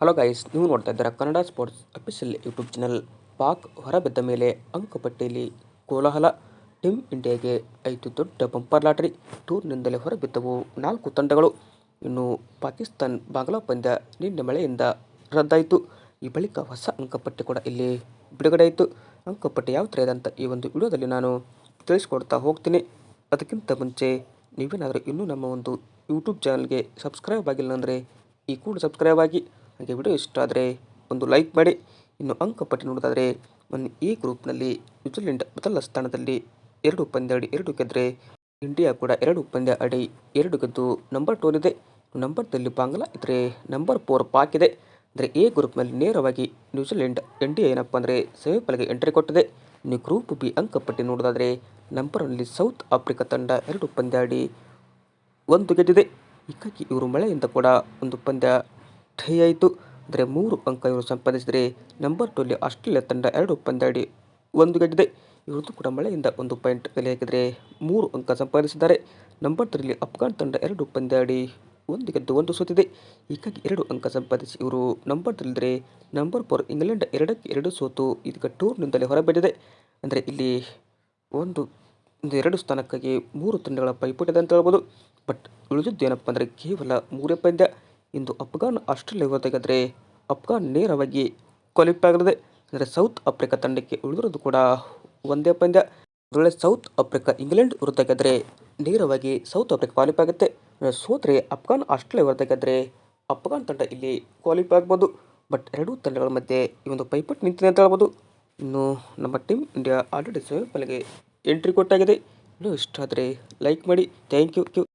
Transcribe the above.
Hello guys ನೀವು ನೋಡ್ತಾ ಇದ್ದೀರಾ Kannada sports official YouTube channel Pak ಹೊರಬಿದ್ದ ಮೇಲೆ ಅಂಕಪಟ್ಟಿಯಲ್ಲಿ ಕೋಲಾಹಲ. ಟೀಮ್ ಇಂಡಿಯಾಗೆ ಐದು ದೊಡ್ಡ ಬಂಪರ್ ಲಾಟರಿ ಟೂರ್ನಿಂದಲೇ ಹೊರಬಿದ್ದವು ನಾಲ್ಕು ತಂಡಗಳು. ಇನ್ನು ಪಾಕಿಸ್ತಾನ್ ಬಾಂಗ್ಲಾ ಪಂದ್ಯ ನಿನ್ನೆ ಮಳೆಯಿಂದ ರದ್ದಾಯಿತು. ಈ ಬಳಿಕ ಹೊಸ ಅಂಕಪಟ್ಟಿ ಕೂಡ ಇಲ್ಲಿ ಬಿಡುಗಡೆ ಆಯಿತು. ಅಂಕಪಟ್ಟಿ ಯಾವ ಥರ ಇದೆ ಅಂತ ಈ ಒಂದು ವಿಡಿಯೋದಲ್ಲಿ ನಾನು ತಿಳಿಸ್ಕೊಡ್ತಾ ಹೋಗ್ತೀನಿ. ಅದಕ್ಕಿಂತ ಮುಂಚೆ ನೀವೇನಾದರೂ ಇನ್ನೂ ನಮ್ಮ ಒಂದು ಯೂಟ್ಯೂಬ್ ಚಾನಲ್ಗೆ ಸಬ್ಸ್ಕ್ರೈಬ್ ಆಗಿಲ್ಲ ಅಂದರೆ ಈ ಕೂಡ ಸಬ್ಸ್ಕ್ರೈಬ್ ಆಗಿ. ಹಾಗೆ ವಿಡಿಯೋ ಇಷ್ಟ ಆದರೆ ಒಂದು ಲೈಕ್ ಮಾಡಿ. ಇನ್ನು ಅಂಕಪಟ್ಟಿ ನೋಡೋದಾದರೆ ಮೊನ್ನೆ ಈ ಗ್ರೂಪ್ನಲ್ಲಿ ನ್ಯೂಜಿಲೆಂಡ್ ಮೊದಲ ಸ್ಥಾನದಲ್ಲಿ ಎರಡು ಪಂದ್ಯ ಅಡಿ ಎರಡು ಗೆದ್ದರೆ ಇಂಡಿಯಾ ಕೂಡ ಎರಡು ಪಂದ್ಯ ಅಡಿ ಎರಡು ಗೆದ್ದು ನಂಬರ್ ಟೂನಿದೆ ನಂಬರ್ದಲ್ಲಿ ಬಾಂಗ್ಲಾ ಇದ್ದರೆ ನಂಬರ್ ಫೋರ್ ಪಾಕ್ ಇದೆ. ಅಂದರೆ ಎ ಗ್ರೂಪ್ನಲ್ಲಿ ನೇರವಾಗಿ ನ್ಯೂಜಿಲೆಂಡ್ ಇಂಡಿಯಾ ಏನಪ್ಪ ಅಂದರೆ ಸೆಮಿಫೈನಲ್ಗೆ ಎಂಟ್ರಿ ಕೊಟ್ಟಿದೆ. ಇನ್ನು ಗ್ರೂಪ್ ಬಿ ಅಂಕಪಟ್ಟಿ ನೋಡೋದಾದರೆ ನಂಬರ್ನಲ್ಲಿ ಸೌತ್ ಆಫ್ರಿಕಾ ತಂಡ ಎರಡು ಪಂದ್ಯ ಅಡಿ ಒಂದು ಗೆದ್ದಿದೆ. ಹೀಗಾಗಿ ಇವರು ಮಳೆಯಿಂದ ಕೂಡ ಒಂದು ಪಂದ್ಯ ಟೈ ಆಯಿತು ಅಂದರೆ ಮೂರು ಅಂಕ ಇವರು ಸಂಪಾದಿಸಿದರೆ ನಂಬರ್ ಟೂಲ್ಲಿ ಆಸ್ಟ್ರೇಲಿಯಾ ತಂಡ ಎರಡು ಪಂದ್ಯಾಡಿ ಒಂದು ಗೆದ್ದಿದೆ. ಇವರದ್ದು ಕೂಡ ಮಳೆಯಿಂದ ಒಂದು ಪಾಯಿಂಟ್ ಬೆಲೆ ಹಾಕಿದರೆ ಮೂರು ಅಂಕ ಸಂಪಾದಿಸಿದ್ದಾರೆ. ನಂಬರ್ ತ್ರೀಲಿ ಅಫ್ಘಾನ್ ತಂಡ ಎರಡು ಪಂದ್ಯಾಡಿ ಒಂದು ಗೆದ್ದು ಒಂದು ಸೋತಿದೆ. ಹೀಗಾಗಿ ಎರಡು ಅಂಕ ಸಂಪಾದಿಸಿ ಇವರು ನಂಬರ್ ತ್ರೀಲಿದ್ರೆ ನಂಬರ್ ಫೋರ್ ಇಂಗ್ಲೆಂಡ್ ಎರಡಕ್ಕೆ ಎರಡು ಸೋತು ಇದೀಗ ಟೂರ್ನಿಂದಲೇ ಹೊರಬಿದ್ದಿದೆ. ಅಂದರೆ ಇಲ್ಲಿ ಒಂದು ಒಂದು ಎರಡು ಸ್ಥಾನಕ್ಕಾಗಿ ಮೂರು ತಂಡಗಳ ಪೈಪೋಟಿದೆ ಅಂತ ಹೇಳ್ಬೋದು. ಬಟ್ ಉಳಿದಿದ್ದು ಏನಪ್ಪ ಅಂದರೆ ಕೇವಲ ಮೂರೇ ಪಂದ್ಯ. ಇಂದು ಅಫ್ಘಾನ್ ಆಸ್ಟ್ರೇಲಿಯಾ ತೆಗೆದರೆ ಅಫ್ಘಾನ್ ನೇರವಾಗಿ ಕ್ವಾಲಿಫೈ ಅಂದರೆ ಸೌತ್ ಆಫ್ರಿಕಾ ತಂಡಕ್ಕೆ ಉಳಿದಿರೋದು ಕೂಡ ಒಂದೇ ಪಂದ್ಯ. ಅದರೊಳಗೆ ಸೌತ್ ಆಫ್ರಿಕಾ ಇಂಗ್ಲೆಂಡ್ ಹೊರತಾಗಿದ್ದರೆ ನೇರವಾಗಿ ಸೌತ್ ಆಫ್ರಿಕಾ ಕ್ವಾಲಿಫೈ ಆಗುತ್ತೆ ಸೋತ್ರೆ ಅಫ್ಘಾನ್ ಆಸ್ಟ್ರೇಲಿಯಾ ಹೊರತಾಗಿದ್ದರೆ ಅಫ್ಘಾನ್ ತಂಡ ಇಲ್ಲಿ ಕ್ವಾಲಿಫೈ ಆಗ್ಬೋದು ಬಟ್ ಎರಡೂ ತಂಡಗಳ ಮಧ್ಯೆ ಈ ಒಂದು ಪೈಪೋಟಿ ನಿಂತಿದೆ ಅಂತ ಹೇಳ್ಬೋದು. ಇನ್ನು ನಮ್ಮ ಟೀಮ್ ಇಂಡಿಯಾ ಆಲ್ರೆಡಿ ಸೆಮಿಫೈನಲ್ಗೆ ಎಂಟ್ರಿ ಕೊಟ್ಟಾಗಿದೆ. ಇನ್ನೂ ಇಷ್ಟ ಆದರೆ ಲೈಕ್ ಮಾಡಿ. Thank you. ಕ್ಯೂ